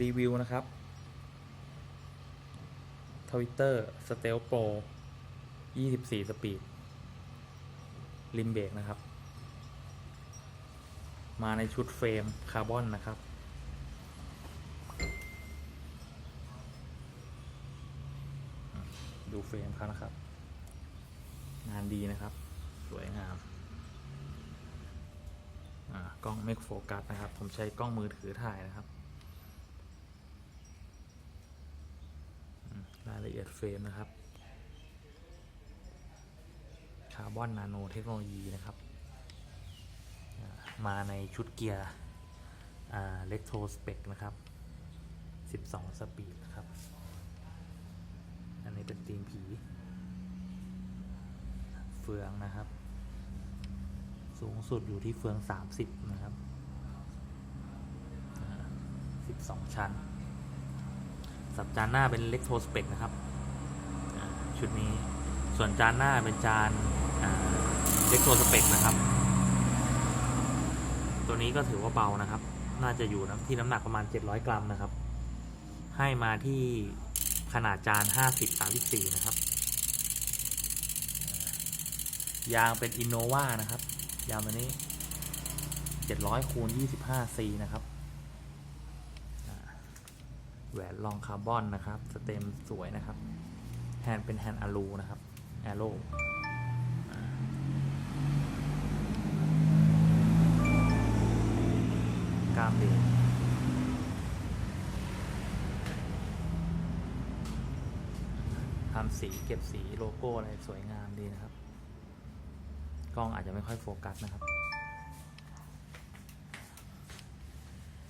รีวิวนะครับทวิตเตอร์สเตลโปร24 สปีด ริมเบรกนะครับ มาในชุดเฟรมคาร์บอนนะครับ ดูเฟรมเขานะครับ งานดีนะครับ สวยงามอ่ากล้องเมกโฟกัสนะครับ ผมใช้กล้องมือถือถ่ายนะครับอืม รายละเอียดเฟรมนะครับ คาร์บอนนาโนเทคโนโลยีนะครับ มาในชุดเกียร์เล็กโทสเปกนะครับ 12 สปีดนะครับ อันนี้เป็นตีมผี เฟืองนะครับ สูงสุดอยู่ที่เฟือง 30 นะครับ 12 ชั้น สับจานหน้าเป็นเล็กโทสเปกนะครับชุดนี้ส่วนจานหน้าเป็นจานเล็กโทสเปกนะครับ ตัวนี้ก็ถือว่าเบานะครับ น่าจะอยู่นะที่น้ำหนักประมาณ 700 กรัมนะครับ ให้มาที่ขนาดจาน 50-34 นะครับ ยางเป็นอินโนวานะครับ ยางตัวนี้700คูณ25 C นะครับ แหวนรองคาร์บอนนะครับ สเต็มสวยนะครับ แฮนด์เป็นแฮนด์อะลูนะครับแอโร่กล้ามเบรกทำสีเก็บสีโลโก้อะไรสวยงามดีนะครับ กล้องอาจจะไม่ค่อยโฟกัสนะครับ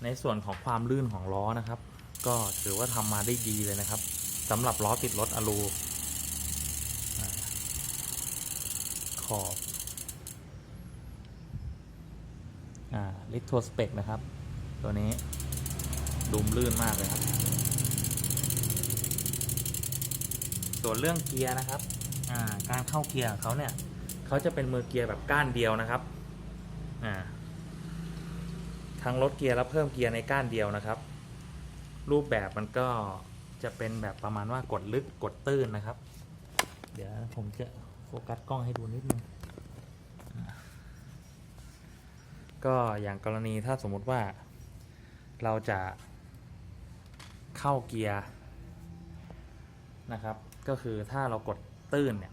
ในส่วนของความลื่นของล้อนะครับ ก็ถือว่าทำมาได้ดีเลยนะครับสำหรับล้อติดรถอลูขอบลิทโทสเปกนะครับ ตัวนี้ดุมลื่นมากเลยครับ ส่วนเรื่องเกียร์นะครับาการเข้าเกียร์ของเขาเนี่ยเขาจะเป็นมือเกียร์แบบก้านเดียวนะครับอ่าทั้งลดเกียร์แล้วเพิ่มเกียร์ในก้านเดียวนะครับ รูปแบบมันก็จะเป็นแบบประมาณว่ากดลึกกดตื้นนะครับ เดี๋ยวผมจะโฟกัสกล้องให้ดูนิดนึงอ่าก็อย่างกรณีถ้าสมมุติว่าเราจะเข้าเกียร์นะครับ ก็คือถ้าเรากดตื้นเนี่ย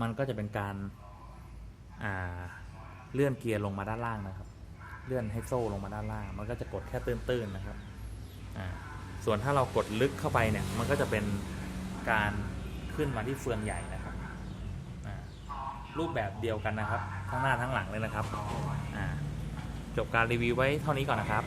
มันก็จะเป็นการาเลื่อนเกียร์ลงมาด้านล่างนะครับ เลื่อนให้โซ่ลงมาด้านล่าง มันก็จะกดแค่ตื้นๆนะครับ ส่วนถ้าเรากดลึกเข้าไปเนี่ย มันก็จะเป็นการขึ้นมาที่เฟืองใหญ่นะครับ รูปแบบเดียวกันนะครับ ทั้งหน้าทั้งหลังเลยนะครับ จบการรีวิวไว้เท่านี้ก่อนนะครับ